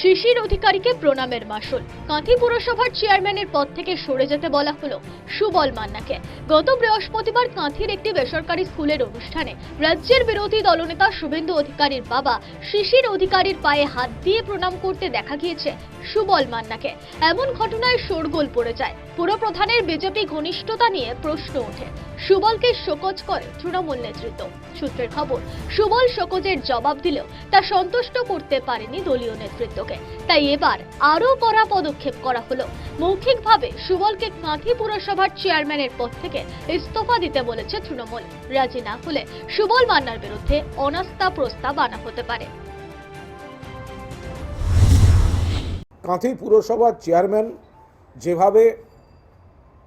শিশির অধিকারীকে প্রণামের মাসুল। কাঁথি পুরসভার চেয়ারম্যানের পদ থেকে সরে যেতে বলা হলো সুবল মান্নাকে। গত বৃহস্পতিবার কাঁথির একটি বেসরকারি স্কুলের অনুষ্ঠানে রাজ্যের বিরোধী দলনেতা শুভেন্দু অধিকারীর বাবা শিশির অধিকারীর পায়ে হাত দিয়ে প্রণাম করতে দেখা গিয়েছে সুবল মান্নাকে। এমন ঘটনায় শোরগোল পড়ে যায়। পুরপ্রধানের বিজেপি ঘনিষ্ঠতা নিয়ে প্রশ্ন ওঠে। সুবলকে শোকজ করে তৃণমূল নেতৃত্ব। সূত্রের খবর, সুবল শোকজের জবাব দিলেও তা সন্তুষ্ট করতে পারেনি দলীয় নেতৃত্বকে তাই এবার আরও কড়া পদক্ষেপ করা হলো। মৌখিকভাবে সুবলকে কাঁথি পুরসভার চেয়ারম্যানের পদ থেকে ইস্তফা দিতে বলেছে তৃণমূল। রাজি না হলে সুবল মান্নার বিরুদ্ধে অনাস্থা প্রস্তাব আনা হতে পারে। কাঁথি পুরসভার চেয়ারম্যান যেভাবে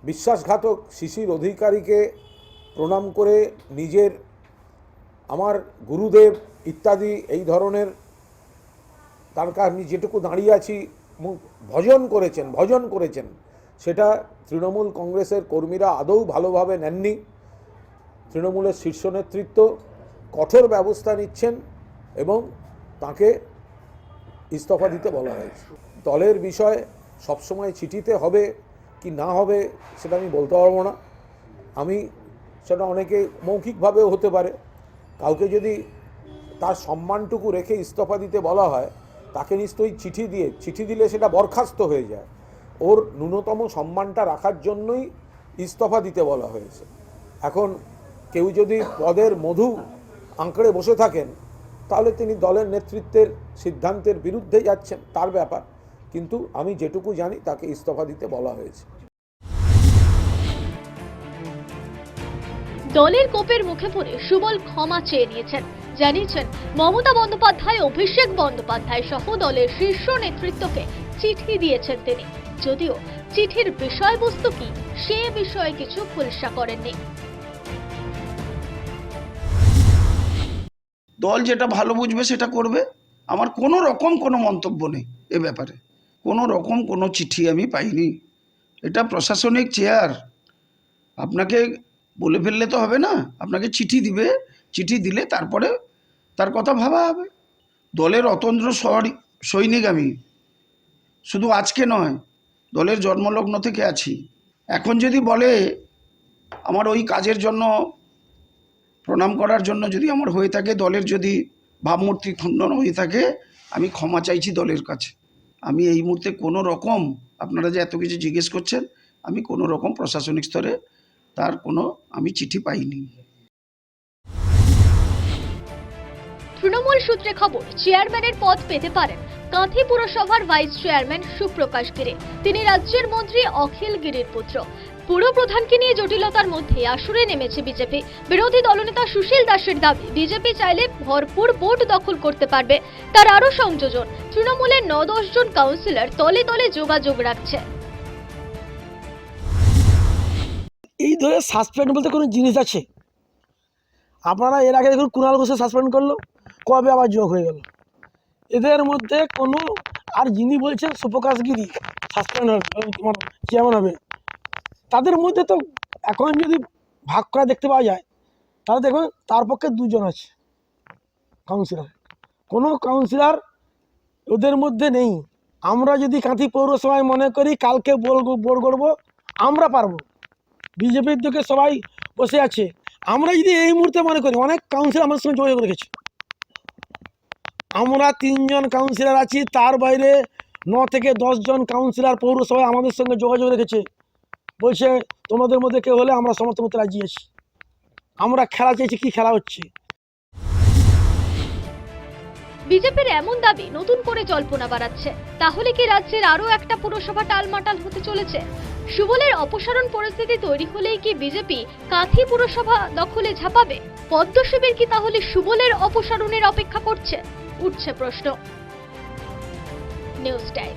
বিশ্বাসঘাতক শিশির অধিকারীকে প্রণাম করে নিজের, আমার গুরুদেব ইত্যাদি এই ধরনের তার আমি যেটুকু দাঁড়িয়ে আছি ভজন করেছেন ভজন করেছেন। সেটা তৃণমূল কংগ্রেসের কর্মীরা আদৌ ভালোভাবে নেননি। তৃণমূলের শীর্ষ নেতৃত্ব কঠোর ব্যবস্থা নিচ্ছেন এবং তাকে ইস্তফা দিতে বলা হয়েছে। দলের বিষয় সবসময় চিঠিতে হবে কি না হবে সেটা আমি বলতে পারব না। আমি সেটা অনেকে মৌখিকভাবেও হতে পারে। কাউকে যদি তার সম্মানটুকু রেখে ইস্তফা দিতে বলা হয় তাকে নিশ্চয়ই চিঠি দিয়ে, চিঠি দিলে সেটা বরখাস্ত হয়ে যায়। ওর ন্যূনতম সম্মানটা রাখার জন্যই ইস্তফা দিতে বলা হয়েছে। এখন কেউ যদি পদের মধু আঁকড়ে বসে থাকেন, তাহলে তিনি দলের নেতৃত্বের সিদ্ধান্তের বিরুদ্ধে যাচ্ছেন, তার ব্যাপার। কিন্তু আমি যেটুকু জানি, তাকে ইস্তফা দিতে বলা হয়েছে। দলের কোপের মুখে পড়ে সুবল ক্ষমা চেয়ে নিয়েছেন। জানিয়েছেন, মমতা বন্দ্যোপাধ্যায়, অভিষেক বন্দ্যোপাধ্যায় সহ দলের শীর্ষ নেতৃত্বকে চিঠি দিয়েছেন তিনি। যদিও চিঠির বিষয়বস্তু কি, সে বিষয়ে কিছু খুলসা করেননি। দল যেটা ভালো বুঝবে, সেটা করবে। আমার কোনো রকম কোনো মন্তব্য নেই এ ব্যাপারে। কোনো রকম কোনো চিঠি আমি পাইনি। এটা প্রশাসনিক চেয়ার আপনাকে বলে ফেললে তো হবে না। আপনাকে চিঠি দিবে, চিঠি দিলে তারপরে তার কথা ভাবা হবে। দলের অতন্ত্র সরি- সৈনিক আমি। শুধু আজকে নয়, দলের জন্মলগ্ন থেকে আছি। এখন যদি বলে আমার ওই কাজের জন্য, প্রণাম করার জন্য যদি আমার হয়ে থাকে, দলের যদি ভাবমূর্তি খণ্ডন হয়ে থাকে, আমি ক্ষমা চাইছি দলের কাছে। আমি এই মুহূর্তে কোনো রকম, আপনারা যে এত কিছু জিজ্ঞেস করছেন, আমি কোনো রকম প্রশাসনিক স্তরে তার কোনো আমি চিঠি পাইনি। তৃণমূল সূত্রে খবর, চেয়ারম্যানের পদ পেতে পারেন কাঁথি পুরসভার ভাইস চেয়ারম্যান সুপ্রকাশ গিরে। তিনি রাজ্যের মন্ত্রী অখিল গিরির পুত্র। পুরপ্রধানকে নিয়ে জটিলতার মধ্যে আসরে নেমেছে বিজেপি। বিরোধী দলনেতা সুশীল দাসের দাবি, বিজেপি চাইলে ভরপুর ভোট দখল করতে পারবে। তার আরও সংযোজন, তৃণমূলের ন জন কাউন্সিলর তলে তলে যোগাযোগ রাখছে। এই ধরে সাসপেন্ড বলতে কোনো জিনিস আছে? আপনারা এর আগে দেখুন কুণাল ঘোষে সাসপেন্ড করল, কবে আবার যোগ হয়ে গেল? এদের মধ্যে কোনো, আর যিনি বলছেন সুপ্রকাশ গিরি সাসপেন্ড হবে তোমার চেয়ারম্যান হবে? তাদের মধ্যে তো এখন যদি ভাগ করা দেখতে পাওয়া যায়, তাহলে দেখবেন তার পক্ষে দুজন আছে কাউন্সিলর কোনো কাউন্সিলর ওদের মধ্যে নেই। আমরা যদি কাঁথি পৌরসভায় মনে করি, কালকে বলব বোর করব, আমরা পারব। বিজেপির দিকে সবাই বসে আছে। আমরা যদি এই মুহূর্তে মনে করি, অনেক কাউন্সিলর আমার সঙ্গে যোগাযোগ রেখেছে। আমরা তিনজন কাউন্সিলর আছি, তার বাইরে ন থেকে জন কাউন্সিলর পৌরসভায় আমাদের সঙ্গে যোগাযোগ রেখেছে। বলছে, তোমাদের মধ্যে কেউ হলে আমরা সমর্থন মতো রাজি আছি। আমরা খেলা চাইছি, কি খেলা হচ্ছে? বিজেপির এমন দাবি নতুন করে জল্পনা বাড়াচ্ছে। তাহলে কি রাজ্যের আরও একটা পুরসভা টালমাটাল হতে চলেছে? সুবলের অপসারণ পরিস্থিতি তৈরি হলেই কি বিজেপি কাঁথি পুরসভা দখলে ঝাঁপাবে? পদ্ম শিবির কি তাহলে সুবলের অপসারণের অপেক্ষা করছে? উঠছে প্রশ্ন। News time.